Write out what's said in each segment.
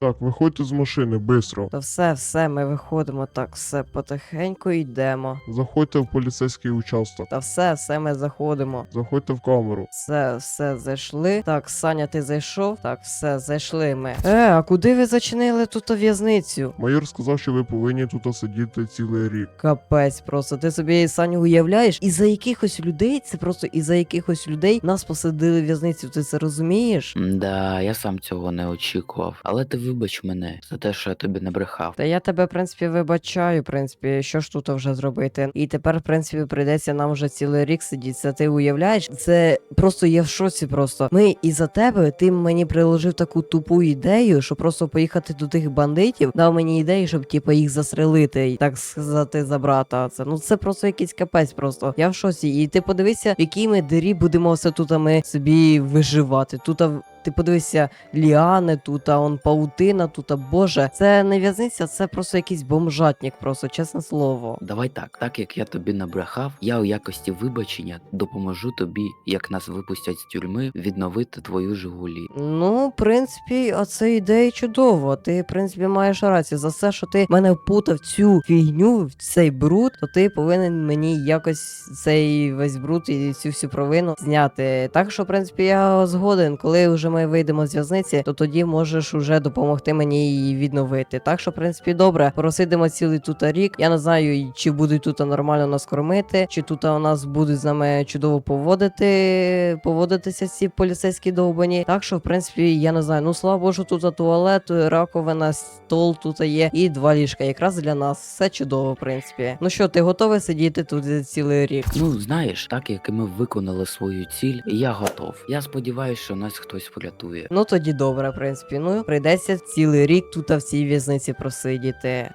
Так, виходьте з машини, бистро. Та все, все, ми виходимо. Так, все, потихеньку йдемо. Заходьте в поліцейський участок. Та все, все, ми заходимо. Заходьте в камеру. Все, все, зайшли. Так, Саня, ти зайшов? Так, все, зайшли ми. Е, а куди ви зачинили тут в'язницю? Майор сказав, що ви повинні тут сидіти цілий рік. Капець, просто ти собі Саню уявляєш, і за якихось людей, це просто і за якихось людей нас посадили в в'язницю. Ти це розумієш? Да, я сам цього не очікував. Але ти вибач мене за те, що я тобі не брехав. Та я тебе, в принципі, вибачаю, в принципі, що ж тут вже зробити. І тепер, в принципі, прийдеться нам вже цілий рік сидіти. Це ти уявляєш? Це просто я в шоці. Просто ми із-за тебе ти мені приложив таку тупу ідею, що просто поїхати до тих бандитів, дав мені ідею, щоб типу, їх застрелити, і так сказати, за брата. Це ну це просто якийсь капець. Просто я в шоці. І ти подивися, в якій ми дирі будемо все тут ми собі виживати. Тут ти подивися, ліани, тут а он паутина, тут а боже, це не в'язниця, це просто якийсь бомжатник, просто чесне слово. Давай так, так як я тобі набрехав, я у якості вибачення допоможу тобі, як нас випустять з тюрми, відновити твою Жигулі. Ну, в принципі, а це ідея чудово. Ти, в принципі, маєш рацію. За все, що ти мене впутав цю фігню, в цей бруд, то ти повинен мені якось цей весь бруд і цю всю провину зняти. Так що, в принципі, я згоден, коли вже ми вийдемо з в'язниці, то тоді можеш уже допомогти мені її відновити. Так що, в принципі, добре, просидимо цілий тут рік. Я не знаю, чи будуть тут нормально нас кормити, чи тут у нас будуть з нами чудово поводити, поводитися ці поліцейські довбані. Так що, в принципі, я не знаю. Ну слава Богу, тут за туалет, раковина, стол тут є, і два ліжка. Якраз для нас все чудово, в принципі. Ну що, ти готовий сидіти тут цілий рік? Ну, знаєш, так як ми виконали свою ціль, я готов. Я сподіваюся, що нас хтось порятує. Ну тоді добре, в принципі. Ну прийдеться цілий рік тут в цій в'язниці просидіти.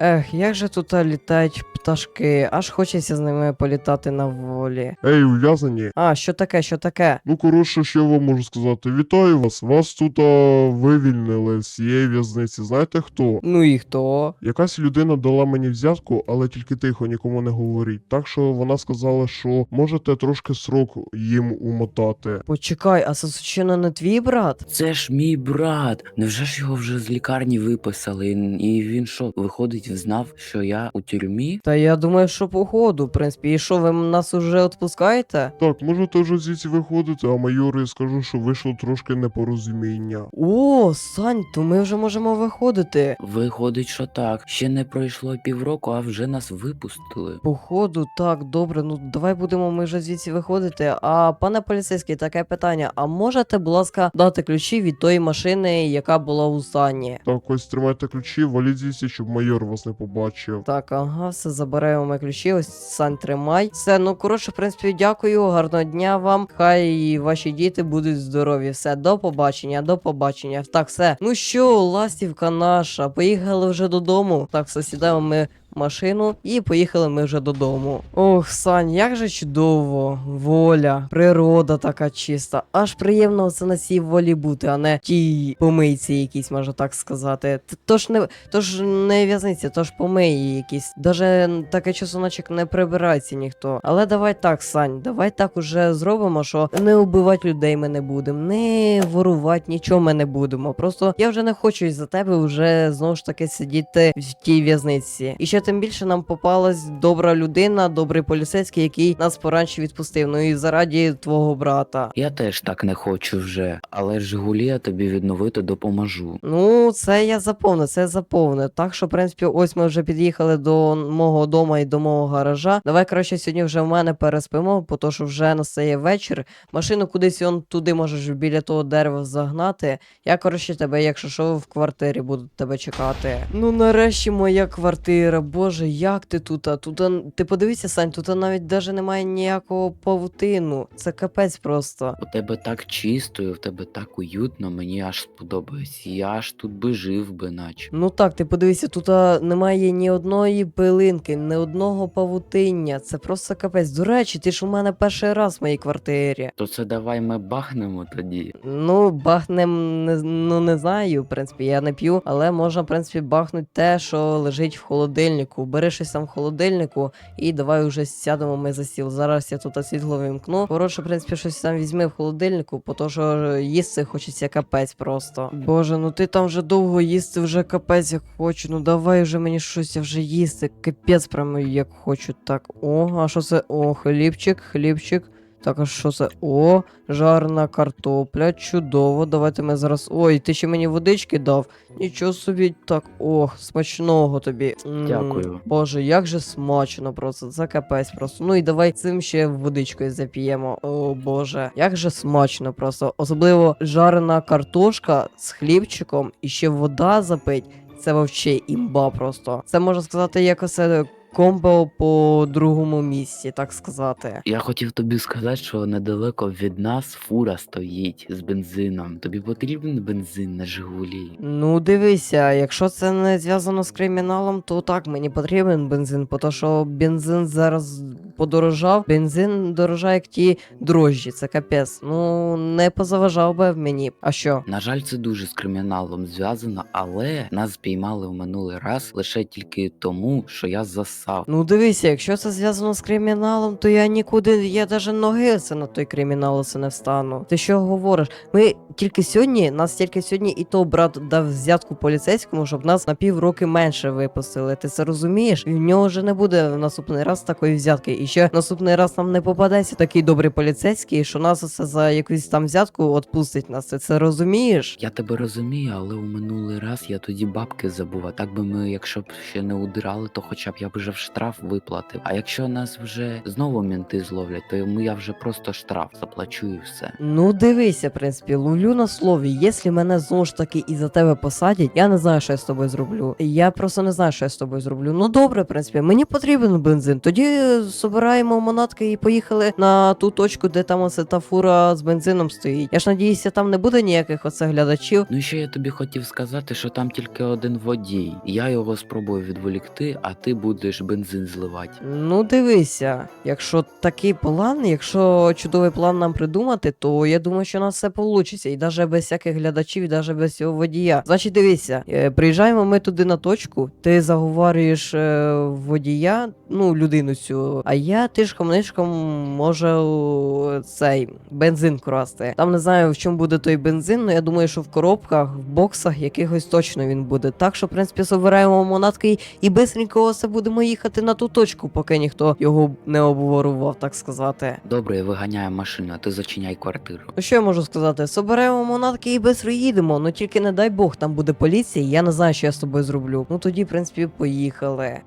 Ех, як же тут літають пташки, аж хочеться з ними політати на волі. Ей, ув'язані. А, що таке, що таке? Ну, коротше, що я вам можу сказати? Вітаю вас. Вас тут а, вивільнили з цієї в'язниці. Знаєте хто? Ну і хто? Якась людина дала мені взятку, але тільки тихо, нікому не говоріть. Так що вона сказала, що можете трошки срок їм умотати. Почекай, а це не твій брат? Це ж мій брат. Невже ж його вже з лікарні виписали? І він що, виходить, знав, що я у тюрмі? Та я думаю, що походу, в принципі, і що ви нас уже відпускаєте? Так, можете вже звідси виходити, а майору я скажу, що вийшло трошки непорозуміння. О, Сань, то ми вже можемо виходити. Виходить, що так. Ще не пройшло півроку, а вже нас випустили. Походу, так, добре, ну давай будемо ми вже звідси виходити. А пане поліцейський, таке питання: а можете, будь ласка, дати ключі від тої машини, яка була у Сані? Так, ось тримайте ключі, валіть звідси, щоб майор вас не побачив. Так, ага, все забираємо ми ключі. Ось Сань, тримай. Все, ну коротше, в принципі, дякую, гарного дня вам. Хай і ваші діти будуть здорові. Все, до побачення, до побачення. Так, все. Ну що, ластівка наша, поїхали вже додому. Так, все, сідаємо ми машину і поїхали ми вже додому. Ох, Сань, як же чудово, воля, природа така чиста. Аж приємно це на цій волі бути, а не тій помийці якісь, можна так сказати. Тож не тож не в'язниці, тож помиї якісь. Даже таке часуночок не прибирається ніхто. Але давай так, Сань, давай так уже зробимо, що не убивати людей ми не будемо, не ворувати, нічого ми не будемо. Просто я вже не хочу із-за тебе вже знову ж таки сидіти в тій в'язниці. І ще тим більше нам попалась добра людина, добрий поліцейський, який нас поранше відпустив. Ну і зараді твого брата. Я теж так не хочу вже, але Жигулі я тобі відновити допоможу. Ну, це я заповню, це я заповню. Так що, в принципі, ось ми вже під'їхали до мого дома і до мого гаража. Давай, коротше, сьогодні вже в мене переспимо, бо то, що вже настає вечір. Машину кудись он туди можеш біля того дерева загнати. Я, коротше, тебе, якщо що, в квартирі буду тебе чекати. Ну, нарешті моя квартира. Боже, як ти тут? А тут ти подивися, Сань, тут навіть даже немає ніякого павутину. Це капець просто. У тебе так чисто, і в тебе так уютно, мені аж сподобається. Я аж тут би жив би, наче. Ну так, ти подивися, тут немає ні одної пилинки, ні одного павутиння. Це просто капець. До речі, ти ж у мене перший раз в моїй квартирі. То це давай ми бахнемо тоді. Ну, бахнем не, ну не знаю, в принципі, я не п'ю, але можна, в принципі, бахнути те, що лежить в холодильнику. Холодильнику. Бери щось там в холодильнику і давай уже сядемо ми за стіл. Зараз я тут світло вимкну. Коротше, в принципі, щось там візьми в холодильнику, бо що їсти хочеться капець просто. Боже, ну ти там вже довго їсти, вже капець як хочу. Ну давай вже мені щось вже їсти. Капець прямо як хочу. Так, о, а що це? О, хлібчик, хлібчик. Так, а що це? О, жарна картопля, чудово. Давайте ми зараз. Ой, ти ще мені водички дав. Нічого собі, так, ох, смачного тобі. М, Дякую. Боже, як же смачно просто, це капець просто. Ну і давай цим ще водичкою зап'ємо. О боже, як же смачно просто. Особливо жарена картошка з хлібчиком і ще вода запить. Це вовче імба просто. Це можна сказати, як оце комбо по другому місці, так сказати. Я хотів тобі сказати, що недалеко від нас фура стоїть з бензином. Тобі потрібен бензин на Жигулі? Ну, дивися, якщо це не зв'язано з криміналом, то так, мені потрібен бензин, бо що бензин зараз подорожав. Бензин дорожає як ті дрожжі, це капець. Ну, не позаважав би мені. А що? На жаль, це дуже з криміналом зв'язано, але нас спіймали в минулий раз лише тільки тому, що я засав. Ну дивися, якщо це зв'язано з криміналом, то я нікуди, я даже ноги це на той кримінал це не встану. Ти що говориш? Ми тільки сьогодні, нас тільки сьогодні і то брат дав взятку поліцейському, щоб нас на півроки менше випустили. Ти це розумієш? І в нього вже не буде в наступний раз такої взятки. І ще наступний раз нам не попадеться такий добрий поліцейський, що нас оце за якусь там взятку відпустить нас. Ти це розумієш? Я тебе розумію, але у минулий раз я тоді бабки забув. А так би ми, якщо б ще не удирали, то хоча б я б вже в штраф виплатив. А якщо нас вже знову мінти зловлять, то ми я вже просто штраф заплачу і все. Ну дивися, в принципі, ловлю на слові. Якщо мене знову ж таки і за тебе посадять, я не знаю, що я з тобою зроблю. Я просто не знаю, що я з тобою зроблю. Ну добре, в принципі, мені потрібен бензин. Тоді е, собираємо манатки і поїхали на ту точку, де там оце та фура з бензином стоїть. Я ж надіюся, там не буде ніяких оце глядачів. Ну і ще я тобі хотів сказати, що там тільки один водій. Я його спробую відволікти, а ти будеш бензин зливати. Ну дивися, якщо такий план, якщо чудовий план нам придумати, то я думаю, що у нас все вийде. І навіть без всяких глядачів, і навіть без цього водія. Значить, дивися, е, приїжджаємо ми туди на точку, ти заговорюєш е, водія, ну, людину цю, а я тишком нишком можу цей бензин красти. Там не знаю, в чому буде той бензин, але я думаю, що в коробках, в боксах якихось точно він буде. Так що, в принципі, собираємо монатки і бистренько оце будемо їхати на ту точку, поки ніхто його не обворував, так сказати. Добре, я виганяю машину, а ти зачиняй квартиру. Ну що я можу сказати? Соберемо монатки і бистро їдемо. Ну тільки не дай Бог, там буде поліція, і я не знаю, що я з тобою зроблю. Ну тоді, в принципі, поїхали.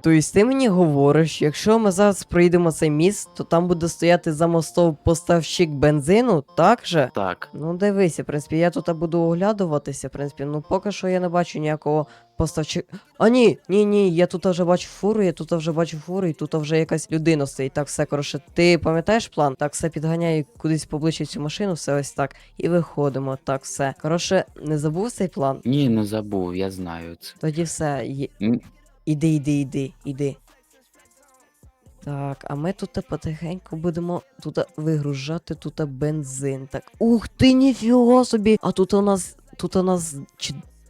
Тобто ти мені говориш, якщо ми зараз проїдемо цей міст, то там буде стояти за мостом поставщик бензину, так же? Так, Ну дивися, в принципі, я тут буду оглядуватися, в принципі, ну поки що я не бачу ніякого поставщика. А ні, ні, ні, я тут вже бачу фуру, я тут вже бачу фуру, і тут вже якась людина стоїть. Так, все, коротше, ти пам'ятаєш план? Так, все підганяю кудись поближче цю машину, все ось так. І виходимо. Так, все. Коротше, не забув цей план? ні, не забув, я знаю це. Тоді все. Є... Іди, іди, іди, іди. Так, а ми тут потихеньку будемо тут вигружати тут бензин. Так. Ух ти, ніфіга собі! А тут у нас. Тут у нас.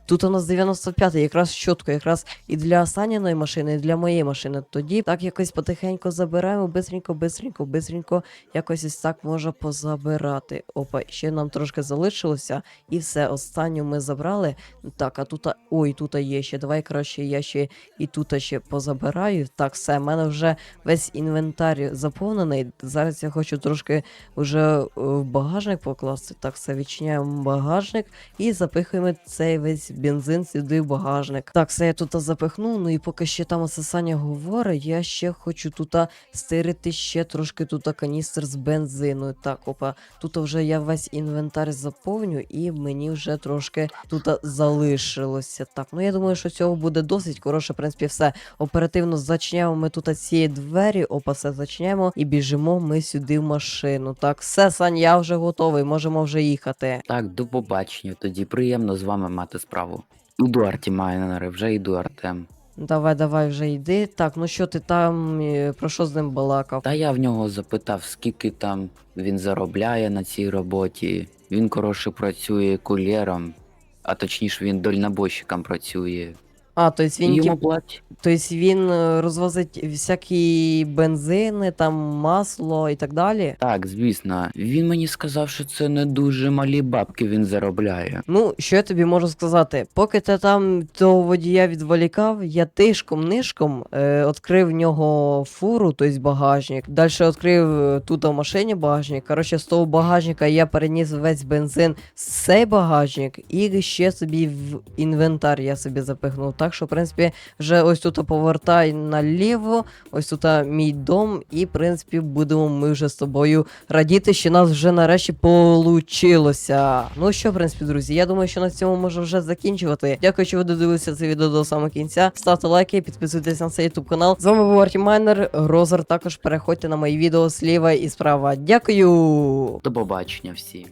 Тут у нас 95 якраз чітко, якраз і для Саніної машини, і для моєї машини. Тоді так якось потихеньку забираємо, бистренько, бистренько, бистренько, якось ось так можна позабирати. Опа, ще нам трошки залишилося, і все, останню ми забрали. Так, а тут. Ой, тут є ще. Давай краще я ще і тут ще позабираю. Так, все, в мене вже весь інвентар заповнений. Зараз я хочу трошки вже е, в багажник покласти. Так, все, відчиняємо багажник і запихуємо цей весь бензин сюди в багажник. Так, все я тут запихну. Ну і поки ще там Саня говорить, я ще хочу тут стирити ще трошки тут каністр з бензину. Так, опа, тут вже я весь інвентар заповню, і мені вже трошки тут залишилося. Так, ну я думаю, що цього буде досить. Коротше, в принципі, все. Оперативно зачиняємо ми тут ці двері, опа, все зачиняємо і біжимо ми сюди в машину. Так, все, Сань, я вже готовий, можемо вже їхати. Так, до побачення. Тоді приємно з вами мати справу. Іду Артімайнери, вже йду Артем. Давай, давай вже йди. Так, ну що ти там е, про що з ним балакав? Та я в нього запитав, скільки там він заробляє на цій роботі. Він, коротше, працює кулєром, а точніше він дальнобойщиком працює. А, тобто він, І тип, йому платять. тобто він е, розвозить всякі бензини, там масло і так далі. Так, звісно. Він мені сказав, що це не дуже малі бабки він заробляє. Ну, що я тобі можу сказати? Поки ти там того водія відволікав, я тишком-нишком е, відкрив в нього фуру, тобто багажник. Далі відкрив е, тут в машині багажник. Коротше, з того багажника я переніс весь бензин з цей багажник і ще собі в інвентар я собі запихнув. Так що, в принципі, вже ось тут повертай наліво, ось тут мій дом, і в принципі будемо ми вже з тобою радіти, що нас вже нарешті получилося. Ну що, в принципі, друзі, я думаю, що на цьому можу вже закінчувати. Дякую, що ви додивилися це відео до самого кінця. Ставте лайки, підписуйтесь на цей YouTube канал. З вами був Артімайнер, Розер. Також переходьте на мої відео зліва і справа. Дякую! До побачення всім.